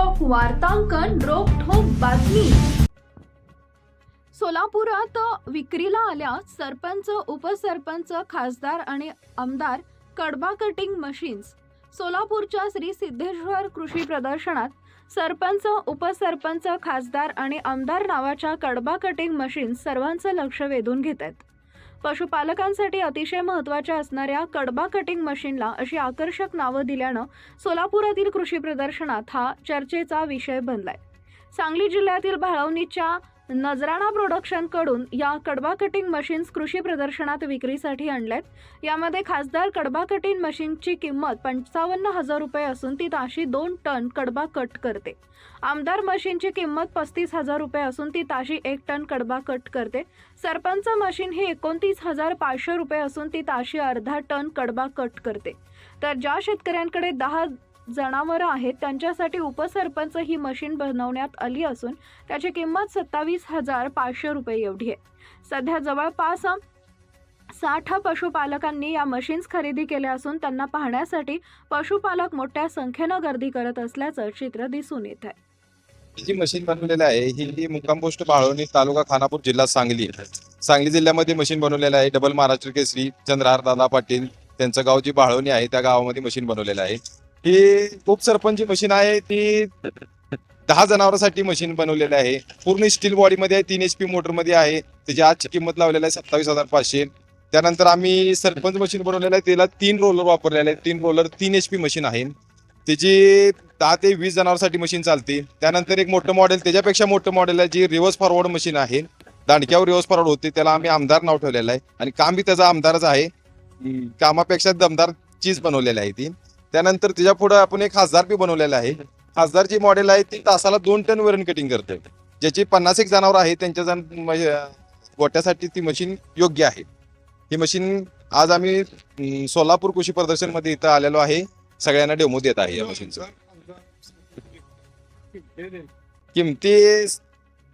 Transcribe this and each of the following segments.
वार्तांकन रोखोक बातमी. सोलापुरात विक्रीला आल्या सरपंच उपसरपंच खासदार आणि आमदार कडबा कटिंग मशीन्स. सोलापूरच्या श्री सिद्धेश्वर कृषी प्रदर्शनात सरपंच उपसरपंच खासदार आणि आमदार नावाच्या कडबा कटिंग मशीन्स सर्वांचं लक्ष वेधून घेत आहेत पशुपालकांसाठी अतिशय महत्त्वाच्या असणाऱ्या कडबा कटिंग मशीनला अशी आकर्षक नावं दिल्यानं सोलापुरातील कृषी प्रदर्शनात हा चर्चेचा विषय बनलाय. सांगली जिल्ह्यातील भाळवणीच्या नजराणा प्रोडक्शनकडून या कडबा कटिंग मशीन्स कृषी प्रदर्शनात विक्रीसाठी आणल्यात. यामध्ये खासदार कडबा कटिंग मशीनची किंमत पंचावन्न हजार रुपये असून ती ताशी दोन टन कडबा कट करते. आमदार मशीनची किंमत पस्तीस हजार रुपये असून ती ताशी एक टन कडबा कट करते. सरपंच मशीन ही एकोणतीस हजार पाचशे रुपये असून ती ताशी अर्धा टन कडबा कट करते. तर ज्या शेतकऱ्यांकडे दहा जनावरं आहेत त्यांच्यासाठी उपसरपंच ही मशीन बनवण्यात आली असून त्याची किंमत सत्तावीस हजार पाचशे रुपये एवढी आहे. सध्या जवळपास साठ पशुपालकांनी या मशीन्स खरेदी केल्या असून त्यांना पाहण्यासाठी पशुपालक मोठ्या संख्येनं गर्दी करत असल्याचं चित्र दिसून येत आहे. जी मशीन बनवलेली आहे ही ही मुक्काम पोस्ट बाळवणी तालुका खानापूर जिल्हा सांगली सांगली जिल्ह्यामध्ये मशीन बनवलेलं आहे. डबल महाराष्ट्र केसरी चंद्रहार दादा पाटील त्यांचं गाव जी बाळवणी आहे त्या गावामध्ये मशीन बनवलेलं आहे. ही उपसरपंच मशीन आहे ती दहा जनावरांसाठी मशीन बनवलेलं आहे. पूर्ण स्टील बॉडीमध्ये आहे तीन एच पी मोटरमध्ये आहे. त्याची आजची किंमत लावलेली आहे सत्तावीस हजार पाचशे. त्यानंतर आम्ही सरपंच मशीन बनवलेलं आहे त्याला तीन रोलर वापरलेले आहेत. तीन रोलर तीन एच पी मशीन आहे. त्याची दहा ते वीस जनावरांसाठी मशीन चालते. त्यानंतर एक मोठं मॉडेल त्याच्यापेक्षा मोठं मॉडेल आहे जी रिव्हर्स फॉरवर्ड मशीन आहे. दांडक्यावर रिव्हर्स फॉरवर्ड होते त्याला आम्ही आमदार नाव ठेवलेलं आहे. आणि काम बी त्याचा आमदारच आहे. कामापेक्षा दमदार चीज बनवलेली आहे ती. त्यानंतर तिच्या पुढे आपण एक खासदार बी बनवलेला आहे. खासदारची मॉडेल आहे ती तासाला दोन टन वरण कटिंग करते. ज्याची पन्नास एक जनावर आहे त्यांच्या जण गोट्यासाठी ती मशीन योग्य आहे. ही मशीन आज आम्ही सोलापूर कृषी प्रदर्शनमध्ये इथं आलेलो आहे. सगळ्यांना डेमो देत आहे या मशीनचं किमती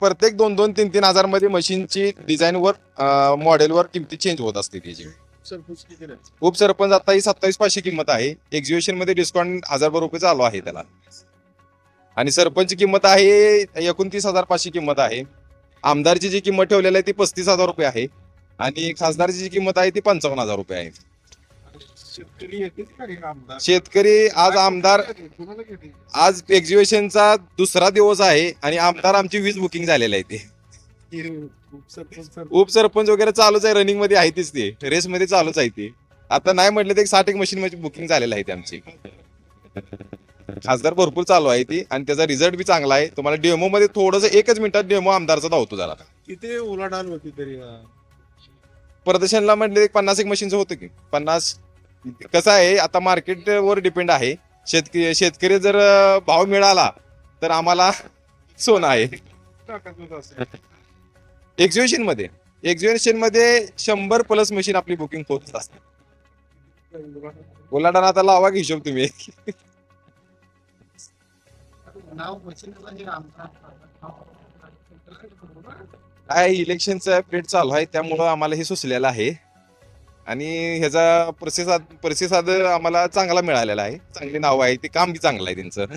प्रत्येक दोन दोन तीन तीन हजारमध्ये मशीनची डिझाईन वर मॉडेल वर किमती चेंज होत असते त्याची. उपसरपंच आता ही सत्तावीस पाचशे किंमत आहे. एक्झिबिशनमध्ये डिस्काउंट हजार रुपये चालू आहे त्याला. आणि सरपंच किंमत आहे एकोणतीस हजार पाचशे किंमत आहे. आमदारची जी किंमत ठेवलेली आहे ती पस्तीस हजार रुपये आहे. आणि खासदारची जी किंमत आहे ती पंचावन्न हजार रुपये आहे. शेतकरी आज आमदार आज एक्झिबिशनचा दुसरा दिवस आहे आणि आमदार आमची वीज बुकिंग झालेली आहे ते उपसरपंच वगैरे चालूच आहे रनिंगमध्ये आहे तीच ते. रेस मध्ये चालूच आहे ते. आता नाही म्हटलं तर एक साठ एक मशीन मध्ये बुकिंग झालेलं आहे ते आमची. खासदार भरपूर चालू आहे ती आणि त्याचा रिझल्ट बी चांगला आहे. तुम्हाला डेमो मध्ये थोडस एकच मिनिटात डेमो आमदारचा धावतो जरा किती उलाढाल होती तरी प्रदर्शनला म्हटलं एक पन्नास एक मशीनचं होतं की. पन्नास कसं आहे आता मार्केट वर डिपेंड आहे. शेतकरी शेतकरी जर भाव मिळाला तर आम्हाला सोनं आहे. एक्झिबिशनमध्ये एक्झिबिशनमध्ये शंभर प्लस मशीन आपली बुकिंग होत असते बोलाडाना आता लावा की हिशोब तुम्ही. काय इलेक्शनचा पिरियड चालू आहे त्यामुळं आम्हाला हे सुचलेलं आहे. आणि ह्याचा प्रतिसाद प्रतिसाद आम्हाला चांगला मिळालेला आहे. चांगली नाव आहे ते काम बी चांगलं आहे त्यांचं.